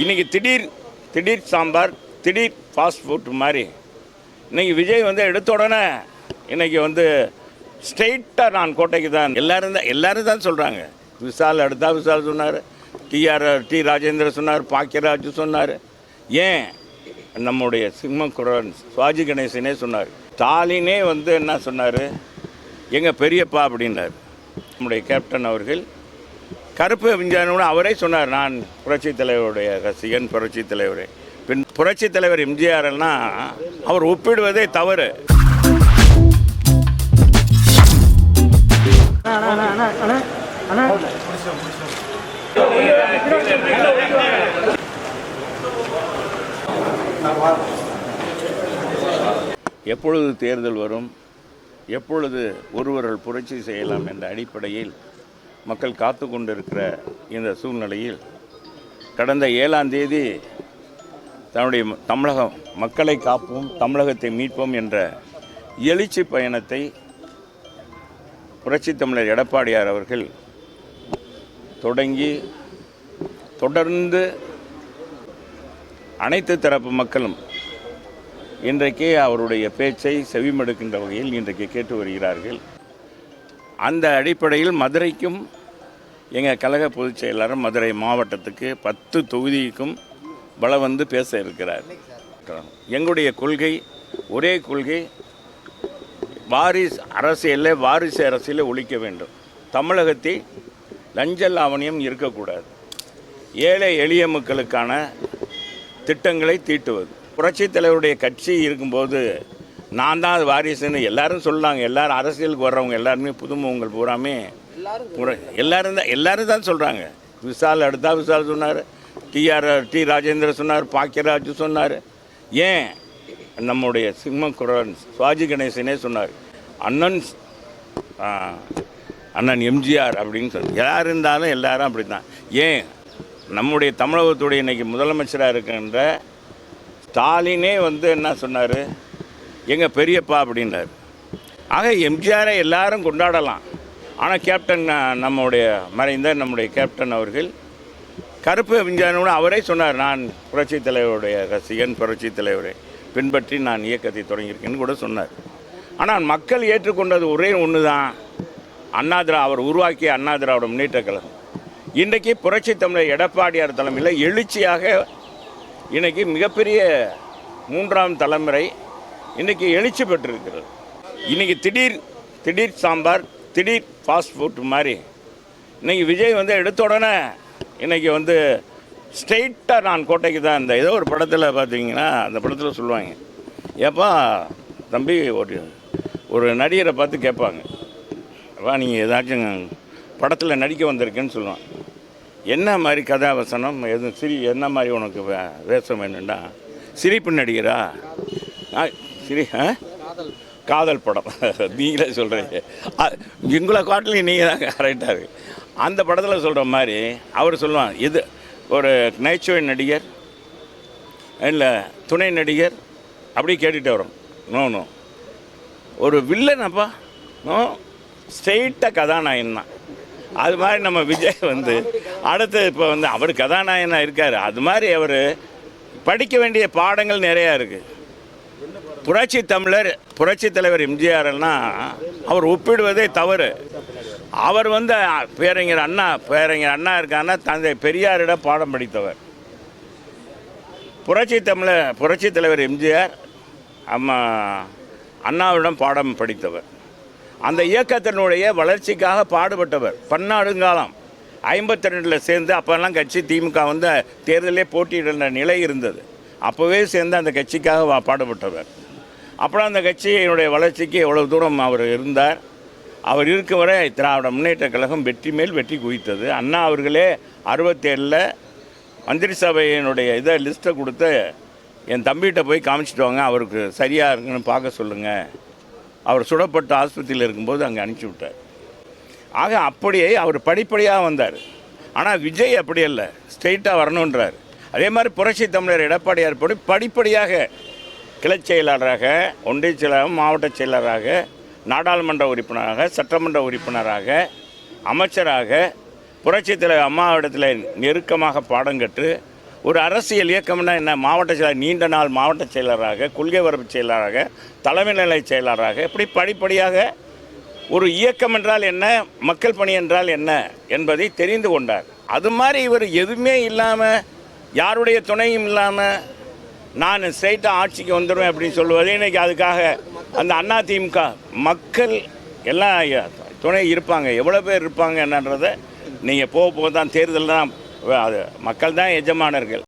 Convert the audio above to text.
இன்றைக்கி திடீர் திடீர் சாம்பார் திடீர் ஃபாஸ்ட் ஃபுட் மாதிரி. இன்றைக்கி விஜய் வந்து எடுத்த உடனே இன்றைக்கி வந்து ஸ்ட்ரெயிட்டாக நான் கோட்டைக்கு தான். எல்லோரும் தான் எல்லோரும் தான் சொல்கிறாங்க விஷால் அடுத்தா விஷால் சொன்னார். TR D. ராஜேந்திர சொன்னார். பாக்கியராஜ் சொன்னார். ஏன்? நம்முடைய சிம்மக்குரன் சுவாஜி கணேசனே சொன்னார். ஸ்டாலினே வந்து என்ன சொன்னார்? எங்கள் பெரியப்பா அப்படின்னார். நம்முடைய கேப்டன் அவர்கள் கருப்பு எம்ஜிஆர்னு அவரே சொன்னார் நான் புரட்சித் தலைவருடைய ரசிகன் புரட்சித் தலைவர். பின் புரட்சித் தலைவர் எம்ஜிஆர்னா அவர் ஒப்பிடுவதே தவறு. எப்பொழுது தேர்தல் வரும்? எப்பொழுது ஒருவர்கள் புரட்சி செய்யலாம் என்ற அடிப்படையில் மக்கள் காத்து கொண்டிருக்கிற இந்த சூழ்நிலையில் கடந்த ஏழாம் தேதி தன்னுடைய தமிழகம் மக்களை காப்போம் தமிழகத்தை மீட்போம் என்ற எழுச்சி பயணத்தை புரட்சி தமிழர் எடப்பாடியார் அவர்கள் தொடங்கி தொடர்ந்து அனைத்து தரப்பு மக்களும் இன்றைக்கே அவருடைய பேச்சை செவிமடுக்கின்ற வகையில் இன்றைக்கு கேட்டு வருகிறார்கள். அந்த அடிப்படையில் மதுரைக்கும் எங்கள் கழக பொதுச் செயலாளர் மதுரை மாவட்டத்துக்கு பத்து தொகுதிக்கும் பல வந்து பேச இருக்கிறார். எங்களுடைய கொள்கை ஒரே கொள்கை வாரிசு அரசியலில் வாரிசு அரசியலில் ஒழிக்க வேண்டும். தமிழகத்தில் லஞ்ச லாவணியம் இருக்கக்கூடாது. ஏழை எளிய மக்களுக்கான திட்டங்களை தீட்டுவது. புரட்சித் தலைவருடைய கட்சி இருக்கும்போது நான் தான் அது வாரிசுன்னு எல்லாரும் சொல்லாங்க எல்லாரும் அரசியலுக்கு வர்றவங்க எல்லாருமே புதுமுகங்கள் பூராமே புர- எல்லாரும் தான் எல்லாரும் தான் சொல்கிறாங்க விஷால் அடுத்தா விஷால் சொன்னார். டிஆர் டி ராஜேந்திர சொன்னார். பாக்கியராஜ் சொன்னார். ஏன்? நம்முடைய சிம்மக்குரன் சுவாஜி கணேசனே சொன்னார். அண்ணன் அண்ணன் எம்ஜிஆர் அப்படின்னு சொல்லி யார் இருந்தாலும் எல்லாரும் அப்படி தான் ஏன்? நம்முடைய தமிழகத்துடைய இன்னைக்கு முதலமைச்சராக இருக்கின்ற ஸ்டாலினே வந்து என்ன சொன்னார்? எங்கள் பெரியப்பா அப்படின்னார். ஆக எம்ஜிஆரை எல்லாரும் கொண்டாடலாம். ஆனால் கேப்டன் நம்முடைய மறைந்த நம்முடைய கேப்டன் அவர்கள் கருப்பு விஞ்ஞானம்னு அவரே சொன்னார் நான் புரட்சித் தலைவருடைய ரசிகன் புரட்சி தலைவரை பின்பற்றி நான் இயக்கத்தை தொடங்கியிருக்கேன்னு கூட சொன்னார். ஆனால் மக்கள் ஏற்றுக்கொண்டது ஒரே ஒன்று தான் அண்ணாதிரா அவர் உருவாக்கிய அண்ணாதிராவோட முன்னேற்ற கழகம். இன்றைக்கு புரட்சி தமிழர் எடப்பாடியார் தலைமையில் எழுச்சியாக இன்றைக்கி மிகப்பெரிய மூன்றாம் தலைமுறை இன்றைக்கி எழுச்சி பெற்றிருக்கிறது. இன்றைக்கி திடீர் திடீர் சாம்பார் திடீர் ஃபாஸ்ட் ஃபுட் மாதிரி. இன்னைக்கு விஜய் வந்து எடுத்த உடனே இன்றைக்கி வந்து ஸ்ட்ரெயிட்டாக நான் கோட்டைக்கு தான் இந்த ஏதோ ஒரு படத்தில் பார்த்தீங்கன்னா அந்த படத்தில் சொல்லுவாங்க. ஏப்பா தம்பி ஒரு ஒரு நடிகரை பார்த்து கேட்பாங்க. வா நீங்கள் ஏதாச்சும் படத்தில் நடிக்க வந்திருக்கேன்னு சொல்லுவான் என்ன மாதிரி கதாவசனம் எது சிரி என்ன மாதிரி உனக்கு வே- வேஷம் வேணும்டா? சிரிப்பு நடிகரா? சரி ஆ? காதல் படம். நீங்களே சொல்கிறீங்க எங்களை காட்டிலையும் நீங்கள் தான் கரெக்டாக இருக்குது அந்த படத்தில் சொல்கிற மாதிரி அவர் சொல்லுவான் இது ஒரு நகைச்சுவை நடிகர் இல்லை துணை நடிகர் அப்படி கேட்டுகிட்டே வரும். நோ நோ ஒரு வில்லனப்பா நோ ஸ்ட்ரெயிட்டாக கதாநாயகன் தான். அது மாதிரி நம்ம விஜய் வந்து அடுத்து இப்போ வந்து அவர் கதாநாயகனாக இருக்கார். அது மாதிரி அவர் படிக்க வேண்டிய பாடங்கள் நிறையா இருக்குது புரட்சி தமிழர் புரட்சி தலைவர் எம்ஜிஆர்னா அவர் ஒப்பிடுவதே தவறு. அவர் வந்து பேரறிஞர் அண்ணா பேரறிஞர் அண்ணா இருக்காருன்னா தந்தை பெரியாரிடம் பாடம் படித்தவர். புரட்சி தமிழர் புரட்சி தலைவர் எம்ஜிஆர் அம்மா அண்ணாவிடம் பாடம் படித்தவர். அந்த இயக்கத்தினுடைய வளர்ச்சிக்காக பாடுபட்டவர். பன்னாடுங்காலம் ஐம்பத்தி ரெண்டில் சேர்ந்து அப்போல்லாம் கட்சி திமுக வந்து தேர்தலே போட்டியிடுற நிலை இருந்தது. அப்போவே சேர்ந்து அந்த கட்சிக்காக வா- பாடுபட்டவர். அப்புறம் அந்த கட்சியினுடைய வளர்ச்சிக்கு எவ்வளோ தூரம் அவர் இருந்தார் அவர் இருக்க வரை திராவிட முன்னேற்ற கழகம் வெற்றி மேல் வெற்றி குவித்தது. அண்ணா அவர்களே அறுபத்தேழில் மந்திரி சபையினுடைய இதை லிஸ்ட்டை கொடுத்து என் தம்பிகிட்ட போய் காமிச்சிட்டு வாங்க அவருக்கு சரியாக இருக்குன்னு பார்க்க சொல்லுங்கள் அவர் சுடப்பட்டு ஆஸ்பத்திரியில் இருக்கும்போது அங்கே அனுப்பிச்சி விட்டார். ஆக அப்படியே அவர் படிப்படியாக வந்தார். ஆனால் விஜய் அப்படி இல்லை ஸ்ட்ரெயிட்டாக வரணுன்றார் அதே மாதிரி புரட்சி தமிழர் எடப்பாடியார் படி படிப்படியாக கிளைச் செயலாளராக ஒன்றிய செயலாளர் மாவட்ட செயலராக நாடாளுமன்ற உறுப்பினராக சட்டமன்ற உறுப்பினராக அமைச்சராக புரட்சி தலைவர் அம்மாவிடத்தில் நெருக்கமாக பாடம் கற்று ஒரு அரசியல் இயக்கம்னா என்ன? மாவட்ட செயலர் நீண்ட நாள் மாவட்ட செயலராக கொள்கை வரப்பு செயலராக தலைமை நிலை செயலராக இப்படி படிப்படியாக ஒரு இயக்கம் என்றால் என்ன? மக்கள் பணி என்றால் என்ன? என்பதை தெரிந்து கொண்டார். அது மாதிரி இவர் எதுவுமே இல்லாமல் யாருடைய துணையும் இல்லாமல் நான் ஸ்ட்ரைட்டாக ஆட்சிக்கு வந்துடுவேன் அப்படின்னு சொல்லுவது. இன்னைக்கு அதுக்காக அந்த அண்ணா திமுக மக்கள் எல்லாம் துணை இருப்பாங்க. எவ்வளோ பேர் இருப்பாங்க என்னன்றதை நீங்கள் போக போக தான் தேர்தல் தான் அது மக்கள் தான் எஜமானர்கள்.